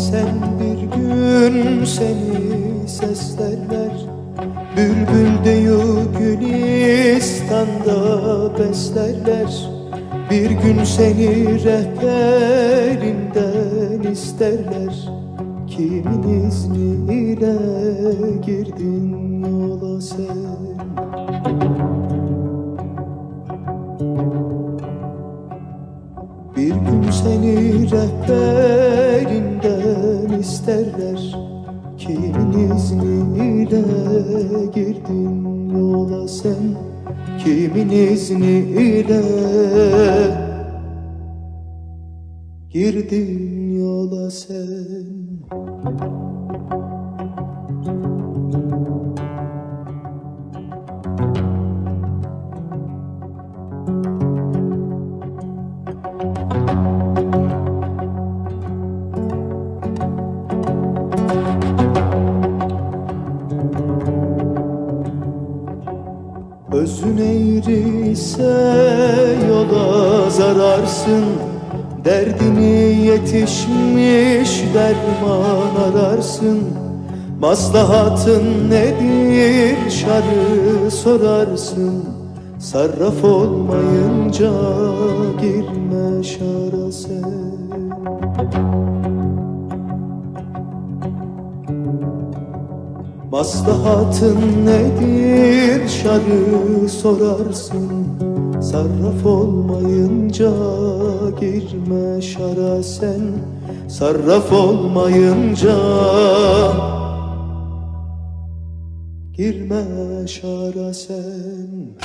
Sen bir gün seni seslerler. Bülbül deyu gülistan'da beslerler. Bir gün seni rehberinden isterler. Kimin izniyle girdin yola sen? Bir gün seni rehberinden isterler Kimin izniyle girdin yola sen. Kimin izniyle girdin yola sen Özün eğri ise yola zararsın. Derdini yetişmiş derman ararsın. Maslahatın nedir şarı sorarsın. Sarraf olmayınca girme şara sen Maslahatın nedir şarı sorarsın. Sarraf olmayınca girme şara sen. Sarraf olmayınca girme şara sen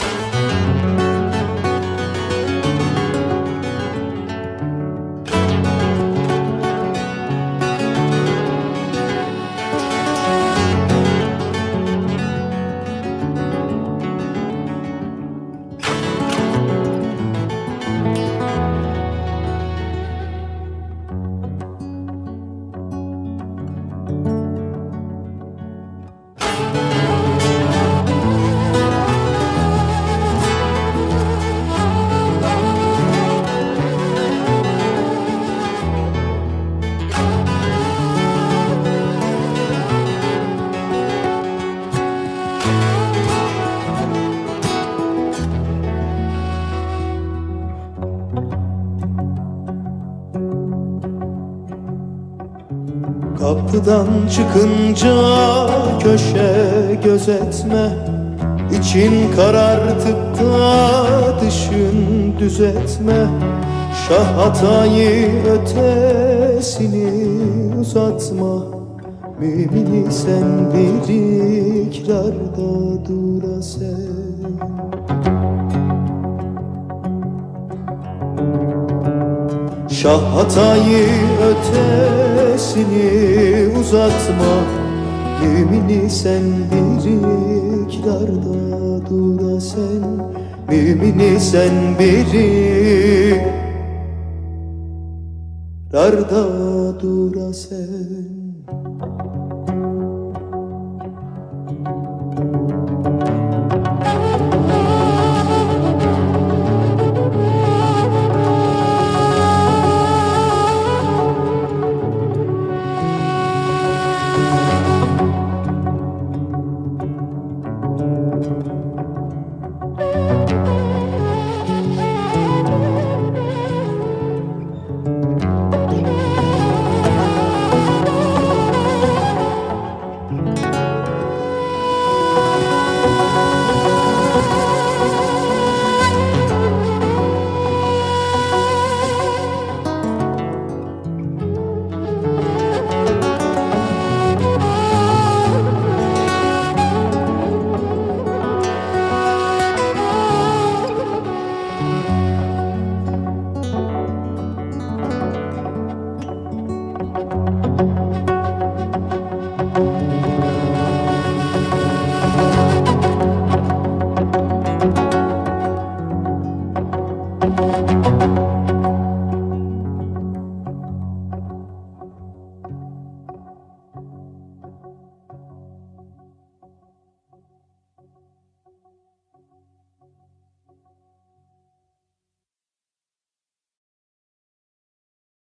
Kapıdan çıkınca köşe gözetme. İçin karartıp da dışın düzetme. Şah hatayı ötesini uzatma. Mümini sen bir ikrarda dura Şah hatayı ötesini uzatma. Mümini sen bir ikrarda dura sen. Mümini sen bir ikrarda dura sen